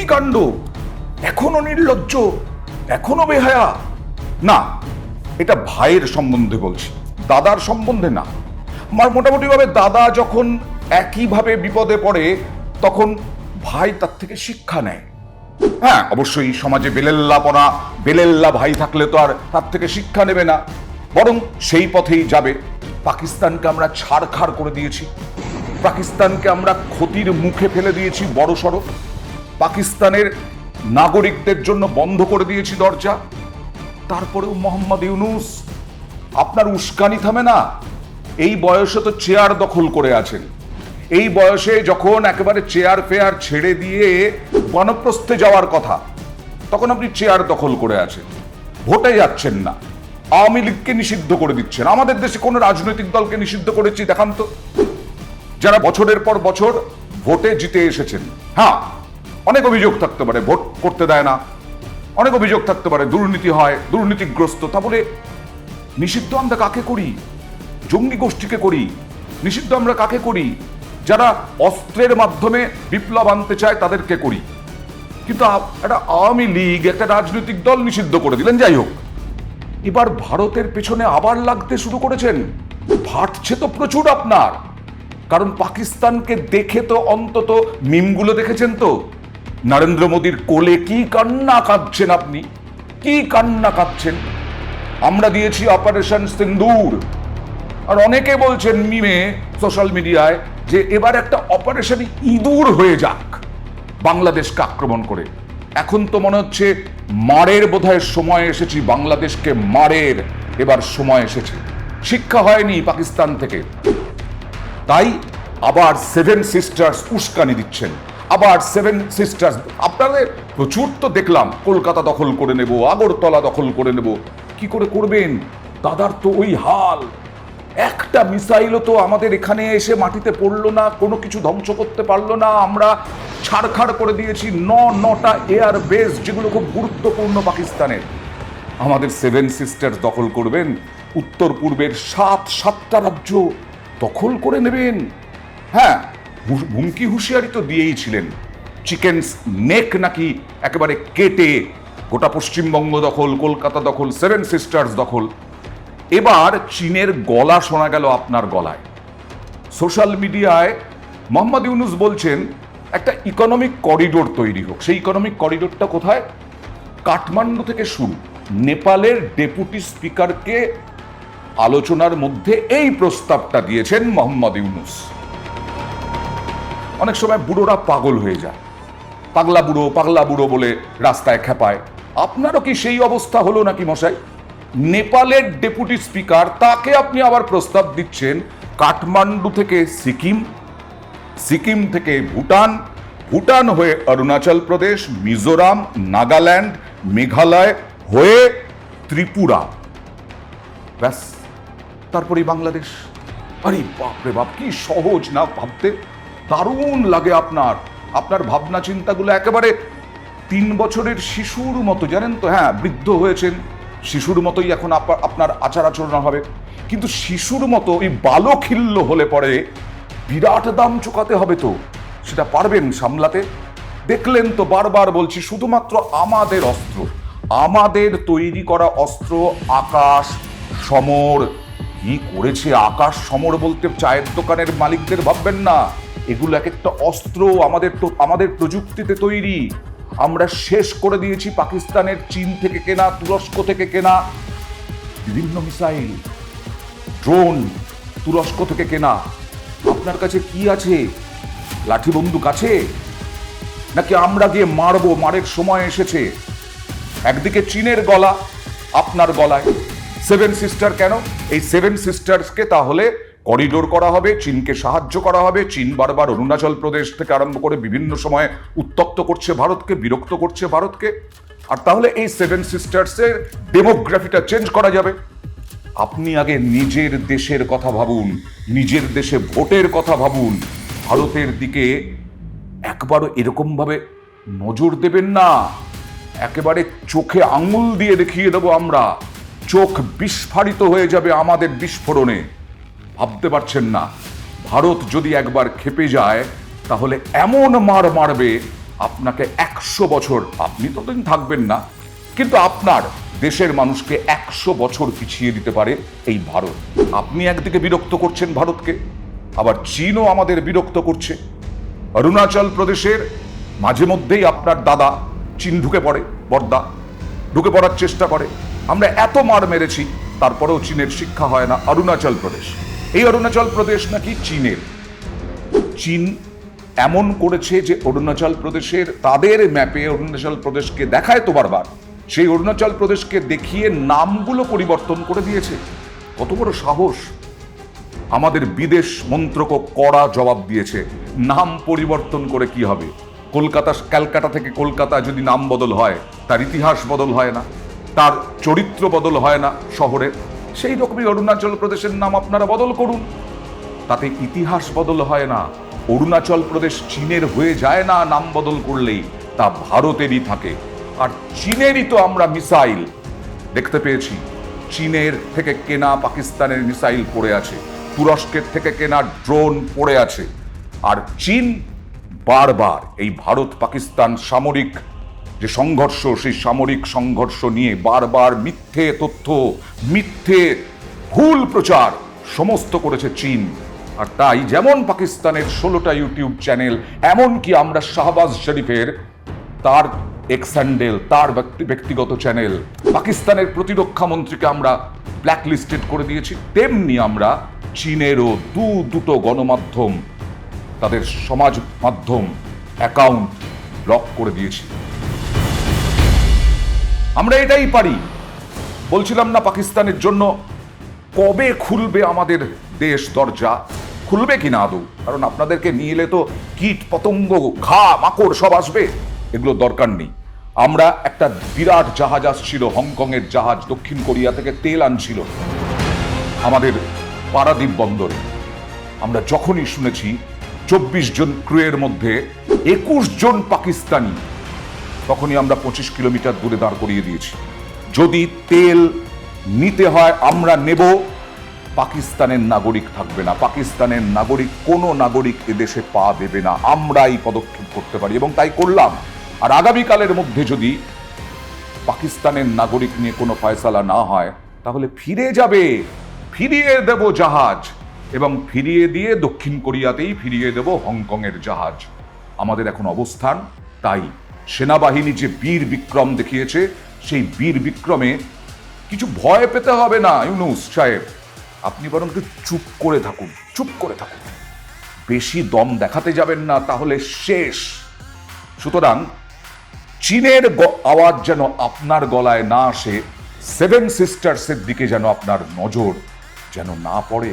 কি কাণ্ড? এখনও নির্লজ্জ, এখনও বেহায়া? না, এটা ভাইয়ের সম্বন্ধে বলছি, দাদার সম্বন্ধে না। আমার মোটামুটি ভাবে দাদা যখন একইভাবে বিপদে পড়ে, তখন ভাই তার থেকে শিক্ষা নেয়। হ্যাঁ অবশ্যই সমাজে বেলেল্লাপনা, বেলেল্লা ভাই থাকলে তো আর তার থেকে শিক্ষা নেবে না। বরং সেই পথেই যাবে। পাকিস্তানকে আমরা ছাড়খাড় করে দিয়েছি। পাকিস্তানকে আমরা ক্ষতির মুখে ফেলে দিয়েছি বড় সড়ো পাকিস্তানের নাগরিকদের জন্য বন্ধ করে দিয়েছি দরজা। তারপরেও মোহাম্মদ ইউনুস, আপনার উস্কানি থামে না। এই বয়সে তো চেয়ার দখল করে আছেন। এই বয়সে যখন একেবারে চেয়ার ফেয়ার ছেড়ে দিয়ে গণপ্রস্থে যাওয়ার কথা, তখন আপনি চেয়ার দখল করে আছেন। ভোটে যাচ্ছেন না। আওয়ামী লীগকে নিষিদ্ধ করে দিচ্ছেন। আমাদের দেশে কোনো রাজনৈতিক দলকে নিষিদ্ধ করেছি, দেখান তো। যারা বছরের পর বছর ভোটে জিতে এসেছেন। হ্যাঁ অনেক অভিযোগ থাকতে পারে, ভোট করতে দেয় না। অনেক অভিযোগ থাকতে পারে, দুর্নীতি হয়, দুর্নীতিগ্রস্ত। তা বলে, নিষিদ্ধ আমরা কাকে করি? জঙ্গি গোষ্ঠীকে করি। নিষিদ্ধ আমরা কাকে করি? যারা অস্ত্রের মাধ্যমে বিপ্লব আনতে চায়, তাদেরকে করি। কিন্তু একটা আওয়ামী লীগ, একটা রাজনৈতিক দল নিষিদ্ধ করে দিলেন, যাই হোক। এবার ভারতের পেছনে আবার লাগতে শুরু করেছেন। ফাটছে তো প্রচুর আপনার। কারণ পাকিস্তানকে দেখে তো অন্তত মিমগুলো দেখেছেন তো। নরেন্দ্র মোদীর কোলে কি কান্না কাঁদছেন আপনি? কি কান্না কাঁদছেন? আমরা দিয়েছি অপারেশন সিন্দুর। আর অনেকে বলছেন মিমে, সোশ্যাল মিডিয়ায়, যে এবার একটা অপারেশন ইঁদুর হয়ে যাক, বাংলাদেশকে আক্রমণ করে। এখন তো মনে হচ্ছে মারের বোধহয় সময় এসেছি, বাংলাদেশকে মারের এবার সময় এসেছে। শিক্ষা হয়নি পাকিস্তান থেকে। তাই আবার সেভেন সিস্টার্স উস্কানি দিচ্ছেন। আবার সেভেন সিস্টার্স আপনাদের প্রচুর তো দেখলাম, কলকাতা দখল করে নেব, আগরতলা দখল করে নেব। কি করে করবেন? দাদার তো ওই হাল। একটা মিসাইলও তো আমাদের এখানে এসে মাটিতে পড়ল না, কোনো কিছু ধ্বংস করতে পারল না। আমরা ছাড়খাড় করে দিয়েছি ন, নটা এয়ার বেস যেগুলো খুব গুরুত্বপূর্ণ পাকিস্তানের। আমাদের সেভেন সিস্টার্স দখল করবেন উত্তর পূর্বের সাত, সাতটা রাজ্য দখল করে নেবেন। হ্যাঁ হুমকি হুঁশিয়ারি তো দিয়েই ছিলেন। চিকেন নেক নাকি একেবারে কেটে গোটা পশ্চিমবঙ্গ দখল, কলকাতা দখল সেভেন সিস্টার্স দখল। এবার চীনের গলা শোনা গেল আপনার গলায়। সোশ্যাল মিডিয়ায় মোহাম্মদ ইউনুস বলছেন, একটা ইকোনমিক করিডোর তৈরি হোক। সেই ইকোনমিক করিডোরটা কোথায়? কাঠমান্ডু থেকে শুরু। নেপালের ডেপুটি স্পিকারকে আলোচনার মধ্যে এই প্রস্তাবটা দিয়েছেন মোহাম্মদ ইউনুস। অনেক সময় বুড়োরা পাগল হয়ে যায়। পাগলা বুড়ো পাগলা বুড়ো বলে রাস্তায় খেপায়। আপনারও কি সেই অবস্থা হলো নাকি মশাই? নেপালের ডেপুটি স্পিকার, তাকে আপনি আবার প্রস্তাব দিচ্ছেন কাঠমান্ডু থেকে সিকিম সিকিম থেকে ভুটান ভুটান হয়ে অরুণাচল প্রদেশ, মিজোরাম, নাগাল্যান্ড, মেঘালয় হয়ে ত্রিপুরা। ব্যাস তারপরে বাংলাদেশ। আরে বাপরে বাপ, কি সহজ না ভাবতে। দারুণ লাগে আপনার। আপনার ভাবনা চিন্তাগুলো একেবারে তিন বছরের শিশুর মতো, জানেন তো? হ্যাঁ বৃদ্ধ হয়েছেন। শিশুর মতোই এখন আপা- আপনার আচার আচরণ হবে। কিন্তু শিশুর মতো ওই বালখিল্য হলে পরে বিরাট দাম চোকাতে হবে তো। সেটা পারবেন সামলাতে? দেখলেন তো বারবার বলছি, শুধুমাত্র আমাদের অস্ত্র, আমাদের তৈরি করা অস্ত্র আকাশ সমর। কি করেছে আকাশ সমর বলতে চায়ের দোকানের মালিকদের ভাববেন না। এগুলো এক একটা অস্ত্র আমাদের আমাদের প্রযুক্তিতে তৈরি। আমরা শেষ করে দিয়েছি পাকিস্তানের চীন থেকে কেনা, তুরস্ক থেকে কেনা। বিভিন্ন মিসাইল, ড্রোন তুরস্ক থেকে কেনা। আপনার কাছে কি আছে? লাঠি বন্দুক আছে? নাকি আমরা গিয়ে মারবো? মারের সময় এসেছে। একদিকে চীনের গলা, আপনার গলায়। সেভেন সিস্টার কেন? এই সেভেন সিস্টার্সকে তাহলে করিডোর করা হবে, চীনকে সাহায্য করা হবে। চীন বারবার অরুণাচল প্রদেশ থেকে আরম্ভ করে বিভিন্ন সময়ে উত্তক্ত করছে ভারতকে, বিরক্ত করছে ভারতকে। আর তাহলে এই সেভেন সিস্টার্সের ডেমোগ্রাফিটা চেঞ্জ করা যাবে। আপনি আগে নিজের দেশের কথা ভাবুন, নিজের দেশে ভোটের কথা ভাবুন। ভারতের দিকে একবারও এরকমভাবে নজর দেবেন না। একেবারে চোখে আঙুল দিয়ে দেখিয়ে দেবো আমরা। চোখ বিস্ফারিত হয়ে যাবে আমাদের বিস্ফোরণে। ভাবতে পারছেন না। ভারত যদি একবার খেপে যায়, তাহলে এমন মার মারবে, আপনাকে একশো বছর, আপনি ততদিন থাকবেন না। কিন্তু আপনার দেশের মানুষকে একশো বছর পিছিয়ে দিতে পারে এই ভারত। আপনি একদিকে বিরক্ত করছেন ভারতকে, আবার চীনও আমাদের বিরক্ত করছে। অরুণাচল প্রদেশের মাঝে মধ্যেই আপনার দাদা চীন ঢুকে পড়ে, বর্দা। ঢুকে পড়ার চেষ্টা করে। আমরা এত মার মেরেছি, তারপরেও চীনের শিক্ষা হয় না অরুণাচল প্রদেশ। এই অরুণাচল প্রদেশ নাকি চীনের? চীন এমন করেছে যে অরুণাচল প্রদেশের, তাদের ম্যাপে অরুণাচল প্রদেশকে দেখায় তো বারবার। সেই অরুণাচল প্রদেশকে দেখিয়ে নামগুলো পরিবর্তন করে দিয়েছে। কত বড় সাহস! আমাদের বিদেশ মন্ত্রক কড়া জবাব দিয়েছে। নাম পরিবর্তন করে কি হবে? কলকাতা, ক্যালকাটা থেকে কলকাতা যদি নাম বদল হয়, তার ইতিহাস বদল হয় না, তার চরিত্র বদল হয় না শহরের। সেই রকমই অরুণাচল প্রদেশের নাম আপনারা বদল করুন। তাতে ইতিহাস বদল হয় না, অরুণাচল প্রদেশ চীনের হয়ে যায় না নাম বদল করলেই, তা ভারতেরই থাকে। আর চীনেরই তো আমরা মিসাইল। দেখতে পেয়েছি, চীনের থেকে কেনা পাকিস্তানের মিসাইল পড়ে আছে, তুরস্কের থেকে কেনা ড্রোন পড়ে আছে। আর চীন বারবার এই ভারত পাকিস্তান সামরিক যে সংঘর্ষ, সেই সামরিক সংঘর্ষ নিয়ে বারবার মিথ্যে তথ্য, মিথ্যে ভুল প্রচার সমস্ত করেছে চীন। আর তাই যেমন পাকিস্তানের ষোলোটা ইউটিউব চ্যানেল, এমনকি আমরা শাহবাজ শরীফের তার এক্সান্ডেল তার ব্যক্তি- ব্যক্তিগত চ্যানেল, পাকিস্তানের প্রতিরক্ষা মন্ত্রীকে আমরা ব্ল্যাকলিস্টেড করে দিয়েছি। তেমনি আমরা চীনেরও দু দুটো গণমাধ্যম, তাদের সমাজ মাধ্যম অ্যাকাউন্ট ব্লক করে দিয়েছি। আমরা এটাই পারি। বলছিলাম না পাকিস্তানের জন্য কবে খুলবে আমাদের দেশ দরজা? খুলবে কি না আদৌ? কারণ আপনাদেরকে নিয়ে এলে তো কীট, পতঙ্গ, ঘা, মাকড় সব আসবে। এগুলো দরকার নেই। আমরা একটা বিরাট জাহাজ আসছিল, হংকংয়ের জাহাজ দক্ষিণ কোরিয়া থেকে তেল আনছিল। আমাদের পারাদ্বীপ বন্দরে। আমরা যখনই শুনেছি, চব্বিশ জন ক্রুয়ের মধ্যে একুশ জন পাকিস্তানি তখনই আমরা পঁচিশ কিলোমিটার দূরে দাঁড় করিয়ে দিয়েছি। যদি তেল নিতে হয়, আমরা নেব। পাকিস্তানের নাগরিক থাকবে না। পাকিস্তানের নাগরিক, কোনো নাগরিক এদেশে পা দেবে না। আমরাই পদক্ষেপ করতে পারি এবং তাই করলাম। আর আগামীকালের মধ্যে যদি পাকিস্তানের নাগরিক নিয়ে কোনো ফয়সালা না হয়, তাহলে ফিরে যাবে। ফিরিয়ে দেব জাহাজ এবং ফিরিয়ে দিয়ে দক্ষিণ কোরিয়াতেই ফিরিয়ে দেব হংকংয়ের জাহাজ। আমাদের এখন অবস্থান তাই। সেনাবাহিনী যে বীর বিক্রম দেখিয়েছে, সেই বীর বিক্রমে কিছু ভয় পেতে হবে না, ইউনুস সাহেব। আপনি বরং একটু চুপ করে থাকুন, চুপ করে থাকুন। বেশি দম দেখাতে যাবেন না, তাহলে শেষ। সুতরাং চীনের আওয়াজ যেন আপনার গলায় না আসে, সেভেন সিস্টার্সের দিকে যেন আপনার নজর যেন না পড়ে।